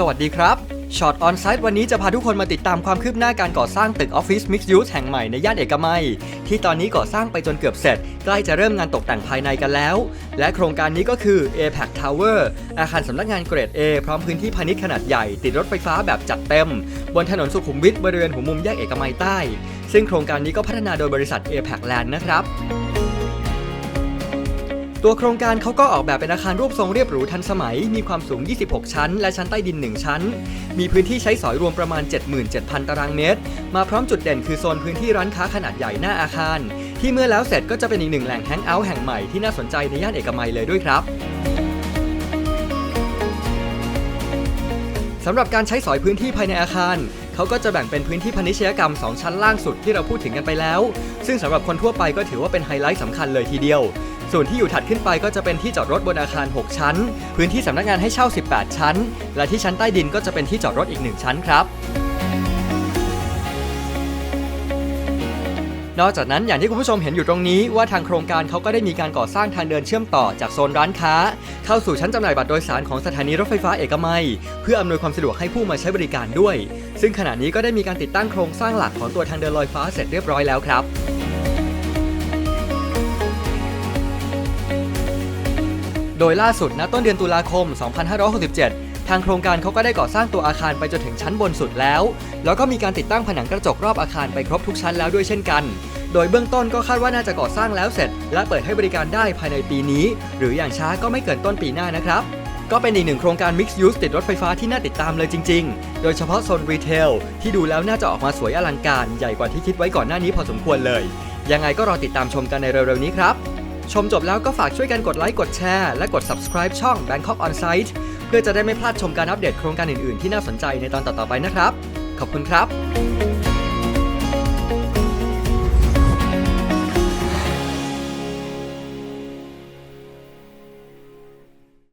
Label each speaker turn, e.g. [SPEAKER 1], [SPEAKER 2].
[SPEAKER 1] สวัสดีครับช็อตออนไซต์วันนี้จะพาทุกคนมาติดตามความคืบหน้าการก่อสร้างตึกออฟฟิศมิกซ์ยูสแห่งใหม่ในย่านเอกมัย ที่ตอนนี้ก่อสร้างไปจนเกือบเสร็จ ใกล้จะเริ่มงานตกแต่งภายในกันแล้ว และโครงการนี้ก็คือ APAC Tower อาคารสำนักงานเกรด A พร้อมพื้นที่พาณิชย์ขนาดใหญ่ ติดรถไฟฟ้าแบบจัดเต็ม บนถนนสุขุมวิทบริเวณหัวมุมแยกเอกมัยใต้ ซึ่งโครงการนี้ก็พัฒนาโดยบริษัท APAC Land นะครับ ตัวโครงการเขาก็ออกแบบเป็นอาคารรูปทรงเรียบหรูทันสมัย มีความสูง 26 ชั้น และชั้นใต้ดิน 1 ชั้น มีพื้นที่ใช้สอยรวมประมาณ 77,000 ตารางเมตร มาพร้อมจุดเด่นคือโซนพื้นที่ร้านค้าขนาดใหญ่หน้าอาคาร ที่เมื่อแล้วเสร็จก็จะเป็นอีกหนึ่งแหล่งแฮงเอาท์แห่งใหม่ที่น่าสนใจในย่านเอกมัยเลยด้วยครับสำหรับการใช้สอยพื้นที่ภายในอาคาร เขาก็จะแบ่งเป็นพื้นที่พาณิชยกรรม 2 ชั้นล่างสุดที่เราพูดถึงกันไปแล้ว ซึ่งสำหรับคนทั่วไปก็ถือว่าเป็นไฮไลท์สำคัญเลยทีเดียว ส่วนที่อยู่ถัดขึ้นไปก็จะเป็นที่จอดรถบนอาคาร 6 ชั้น พื้นที่สำนักงานให้เช่า 18 ชั้น และที่ชั้นใต้ดินก็จะเป็นที่จอดรถอีก 1 ชั้นครับ นอกจากนั้นอย่างที่คุณผู้ชมเห็นอยู่ตรงนี้ว่าทางโครงการเขาก็ได้มีการก่อสร้างทางเดินเชื่อมต่อจากโซนร้านค้า เข้าสู่ชั้นจำหน่ายบัตรโดยสารของสถานีรถไฟฟ้าเอกมัย เพื่ออำนวยความสะดวกให้ผู้มาใช้บริการด้วย ซึ่งขณะนี้ก็ได้มีการติดตั้งโครงสร้างหลักของตัวทางเดินลอยฟ้าเสร็จเรียบร้อยแล้วครับ โดยล่าสุดณต้นเดือนตุลาคม 2567 ทางโครงการเขาก็ได้ก่อสร้างตัวอาคารไปจนถึงชั้นบนสุดแล้ว แล้วก็มีการติดตั้งผนังกระจกรอบอาคารไปครบทุกชั้นแล้วด้วยเช่นกัน โดยเบื้องต้นก็คาดว่าน่าจะก่อสร้างแล้วเสร็จ และเปิดให้บริการได้ภายในปีนี้ หรืออย่างช้าก็ไม่เกินต้นปีหน้านะครับก็เป็นอีกหนึ่งโครงการ Mixed Use ติดรถไฟฟ้าที่น่าติดตามเลยจริง ๆ โดยเฉพาะโซนรีเทลที่ดูแล้วน่าจะออกมาสวยอลังการ ใหญ่กว่าที่คิดไว้ก่อนหน้านี้พอสมควรเลย ยังไงก็รอติดตามชมกันในเร็วๆนี้ครับ ชมจบแล้วก็ฝากช่วยกันกดไลค์กดแชร์และกด subscribe ช่อง Bangkok On Site เพื่อจะได้ไม่พลาดชมการอัปเดตโครงการอื่นๆ ที่น่าสนใจในตอนต่อๆไปนะครับ ขอบคุณครับ